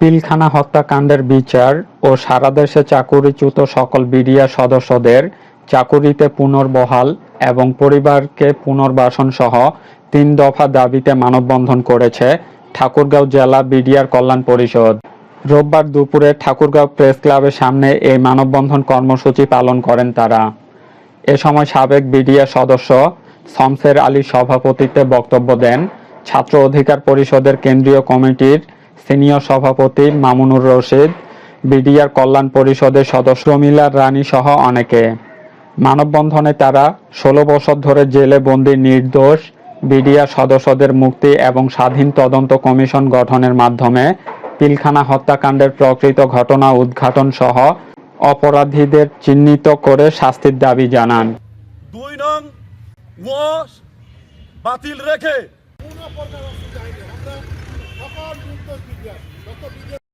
পিলখানা হত্যাকাণ্ডের বিচার ও সারা দেশে চাকুরিচ্যুত সকল বিডিআর সদস্যদের চাকুরিতে পুনর্বহাল এবং পরিবারকে পুনর্বাসন সহ তিন দফা দাবিতে মানববন্ধন করেছে ঠাকুরগাঁও জেলা বিডিআর কল্যাণ পরিষদ। রোববার দুপুরে ঠাকুরগাঁও প্রেস ক্লাবের সামনে এই মানববন্ধন কর্মসূচি পালন করেন তারা। এ সময় সাবেক বিডিআর সদস্য শমসের আলীর সভাপতিত্বে বক্তব্য দেন ছাত্র অধিকার পরিষদের কেন্দ্রীয় কমিটির সিনিয়র সভাপতি মামুনুর রশিদ, বিডিআর কল্যাণ পরিষদের সদস্য রমিলা রানী সহ অনেকে। মানববন্ধনে তারা ষোলো বছর ধরে জেলে বন্দি নির্দোষ, বিডিআর সদস্যদের মুক্তি এবং স্বাধীন তদন্ত কমিশন গঠনের মাধ্যমে পিলখানা হত্যাকাণ্ডের প্রকৃত ঘটনা উদ্ঘাটন সহ অপরাধীদের চিহ্নিত করে শাস্তির দাবি জানান। দুই নং বাতিল রেখে ребят, потом идет...